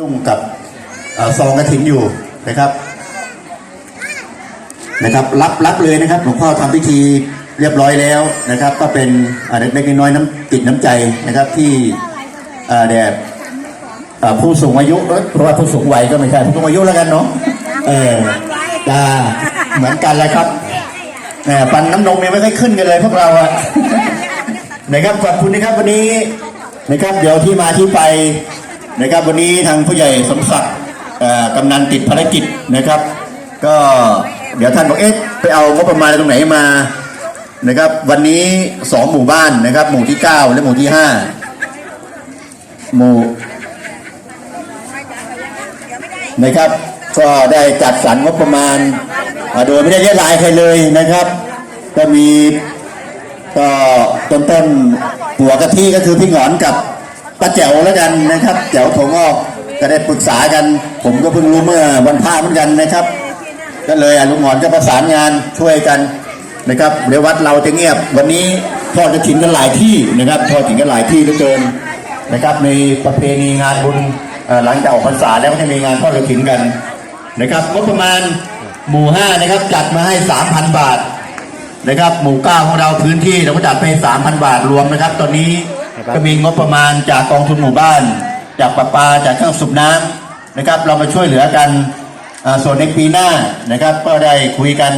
ยุ่งกับอซองกระถินอยู่นะครับนะครับ รับรับเลยนะครับหลวงพ่อทำพิธีเรียบร้อยแล้วนะครับ ก็เป็นอ่าเล็กๆน้อยๆน้ำติดน้ำใจนะครับที่แด่ผู้สูงอายุเอ้ยเพราะว่าผู้สูงวัยก็ไม่ใช่ผู้สูงอายุแล้วกันเนาะเออจ้าเหมือนกันแหละครับแหมปันน้ำนมยังไม่ค่อยขึ้นกันเลยพวกเราอะนะครับขอบคุณนะครับวันนี้นะครับเดี๋ยวที่มาที่ไป นะครับวันนี้ทางผู้ใหญ่สมศักดิ์กำนันติดภารกิจนะครับ ก็เดี๋ยวท่านบอกเอ๊ะไปเอางบประมาณตรงไหนมานะครับ วันนี้สองหมู่บ้านนะครับ หมู่ที่เก้าและหมู่ที่ห้าหมู่นะครับ ก็ได้จัดสรรงบประมาณโดยไม่ได้เรียกรายใครเลยนะครับ ก็มีก็ต้นต้นๆหัวกะทิก็คือพี่หงอนกับ ป้าแจ๋วแล้วกันนะครับ แจ๋วถั่วงอกก็ได้ปรึกษากัน ผมก็เพิ่งรู้เมื่อวันพระเหมือนกันนะครับ ก็เลยอะลุงหอนก็ประสานงานช่วยกันนะครับเดี๋ยววัดเราจะเงียบ วันนี้ทอดกระถินกันหลายที่นะครับทอดกระถินกันหลายที่เหลือเกินนะครับในประเพณีงานบุญหลังจากออกพรรษาแล้วก็จะมีงานทอดกระถินกันนะครับงบประมาณหมู่ห้านะครับจัดมาให้สามพันบาทนะครับหมู่เก้าของเราพื้นที่เราก็จัดไปสามพันบาทรวมนะครับ ตอนนี้ ก็มีงบประมาณจากกองทุนหมู่บ้าน จากประปาจากเครื่องสูบน้ำนะครับ เรามาช่วยเหลือกันอ่าส่วนในปีหน้านะครับ ก็ได้คุยกัน